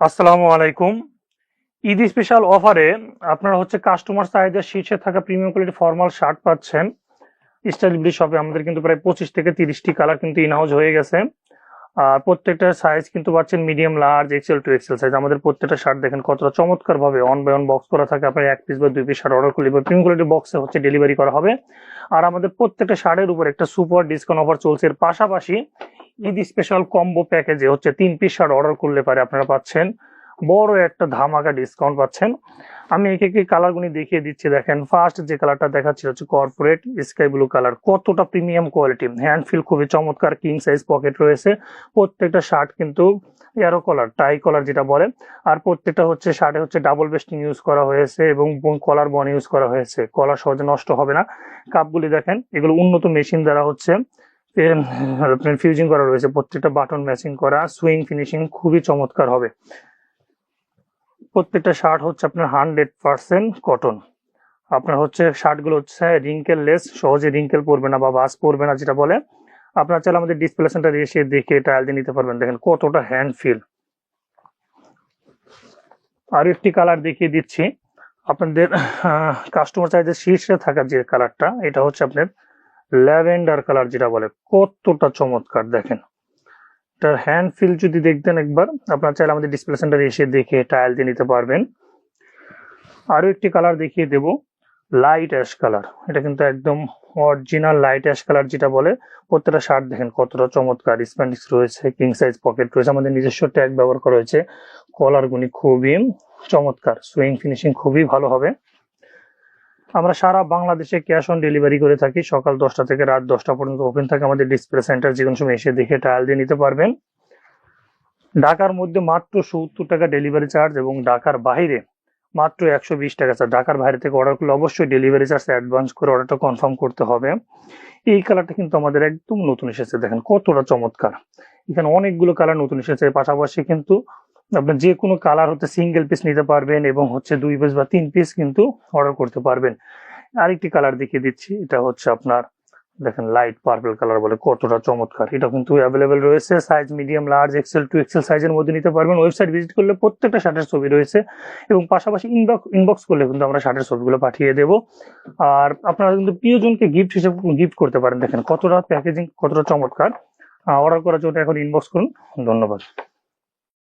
আসসালামু আলাইকুম। ঈদ স্পেশাল অফারে আপনারা হচ্ছে কাস্টমার চাহিদার শীর্ষে থাকা প্রিমিয়াম কোয়ালিটি ফর্মাল শার্ট পাচ্ছেন। স্টাইল ব্লি শপে আমাদের কিন্তু প্রায় পঁচিশ থেকে তিরিশটি কালার কিন্তু ইনহাউস হয়ে গেছে। আর প্রত্যেকটা সাইজ কিন্তু পাচ্ছেন medium large XL two XL size আমাদের প্রত্যেকটা শার্ট দেখেন কতটা চমৎকার ভাবে অন বাই অন বক্স করা থাকে। আপনার এক পিস বা দুই পিস শার্ট অর্ডার করলে প্রিমিয়াম কোয়ালিটি বক্সে হচ্ছে ডেলিভারি করা হবে। আর আমাদের প্রত্যেকটা শার্টের উপর একটা সুপার ডিসকাউন্ট অফার চলছে। এর পাশাপাশি ঈদ স্পেশাল কম্বো প্যাকেজে হচ্ছে তিন পিস শার্ট অর্ডার করলে পারে আপনারা পাচ্ছেন। বড় একটা ধামাকা ডিসকাউন্ট পাচ্ছেন। আমি একে একে কালারগুলি দেখিয়ে দিচ্ছি। দেখেন ফার্স্ট যে কালারটা দেখাচ্ছি হচ্ছে কর্পোরেট স্কাই ব্লু কালার কতটা প্রিমিয়াম কোয়ালিটি হ্যান্ড ফিল খুবই চমৎকার কিং সাইজ পকেট রয়েছে। প্রত্যেকটা শার্ট কিন্তু এরো কলার টাই কলার যেটা বলে। আর প্রত্যেকটা হচ্ছে শার্টে হচ্ছে ডাবল বেস্টিং ইউজ করা হয়েছে এবং কলার বন ইউজ করা হয়েছে। কলার সহজে নষ্ট হবে না। কাপগুলি দেখেন, এগুলো উন্নত মেশিন দ্বারা হচ্ছে আপনার ফিউজিং করা রয়েছে। প্রত্যেকটা বাটন ম্যাচিং করা সুইং ফিনিশিং খুবই চমৎকার হবে। প্রত্যেকটা শার্ট হচ্ছে আপনার হান্ড্রেড পার্সেন্ট কটন আপনার হচ্ছে শার্টগুলো হচ্ছে রিঙ্কেল লেস সহজে রিঙ্কেল পড়বে না বা বাস পড়বে না যেটা বলে। আপনার চাইলে আমাদের ডিসপ্লে সেন্টার এসে দেখে ট্রায়াল দিয়ে নিতে পারবেন। দেখেন কতটা হ্যান্ড ফিল আর একটি কালার দেখিয়ে দিচ্ছি। আপনাদের কাস্টমার চাইজের শীর্ষে থাকা যে কালারটা এটা হচ্ছে আপনার ল্যাভেন্ডার কালার যেটা বলে, কতটা চমৎকার দেখেন। এটার হ্যান্ড ফিল যদি দেখতেন একবার, আপনার চাইলে আমাদের ডিসপ্লে সেন্টারে এসে দেখে ট্রায়াল দিয়ে নিতে পারবেন। আরও একটি কালার দেখিয়ে দেব লাইট অ্যাশ কালার এটা কিন্তু একদম অরিজিনাল লাইট অ্যাশ কালার যেটা বলে, প্রত্যেকটা শার্ট দেখেন কতটা চমৎকার। স্প্যান্ডিক্স রয়েছে কিং সাইজ পকেট রয়েছে, আমাদের নিজস্ব ট্যাগ ব্যবহার করা হয়েছে। কলার গুনি খুবই চমৎকার সুইং ফিনিশিং খুবই ভালো হবে। আমরা সারা বাংলাদেশে ক্যাশ অন ডেলিভারি করে থাকি। সকাল দশটা থেকে রাত দশটা পর্যন্ত ওপেন থাকে আমাদের ডিসপ্লে সেন্টার যে কোনো সময় এসে দেখে ট্রায়াল দিয়ে নিতে পারবেন। ঢাকার মধ্যে মাত্র সত্তর টাকা ডেলিভারি চার্জ এবং ঢাকার বাইরে মাত্র একশো বিশ টাকা চার্জ ঢাকার বাইরে থেকে অর্ডার করলে অবশ্যই ডেলিভারি চার্জ অ্যাডভান্স করে অর্ডারটা কনফার্ম করতে হবে। এই কালারটা কিন্তু আমাদের একদম নতুন এসেছে, দেখেন কতটা চমৎকার। এখানে অনেকগুলো কালার নতুন এসেছে, পাশাপাশি কিন্তু আপনার যে কোনো কালার হতে সিঙ্গেল পিস নিতে পারবেন এবং হচ্ছে দুই পিস বা তিন পিস কিন্তু অর্ডার করতে পারবেন। আরেকটি কালার দেখিয়ে দিচ্ছি, এটা হচ্ছে আপনার, দেখেন লাইট পার্পল কালার বলে কতটা চমৎকার। এটা কিন্তু অ্যাভেলেবেল রয়েছে size medium large XL two XL সাইজের মধ্যে নিতে পারবেন। ওয়েবসাইট ভিজিট করলে প্রত্যেকটা শার্টের ছবি রয়েছে এবং পাশাপাশি ইনবক্স ইনবক্স করলে কিন্তু আমরা শার্টের ছবিগুলো পাঠিয়ে দেব। আর আপনারা কিন্তু প্রিয়জনকে গিফট হিসেবে গিফট করতে পারেন। দেখেন কতটা প্যাকেজিং কতটা চমৎকার। অর্ডার করার জন্য এখন ইনবক্স করুন। ধন্যবাদ।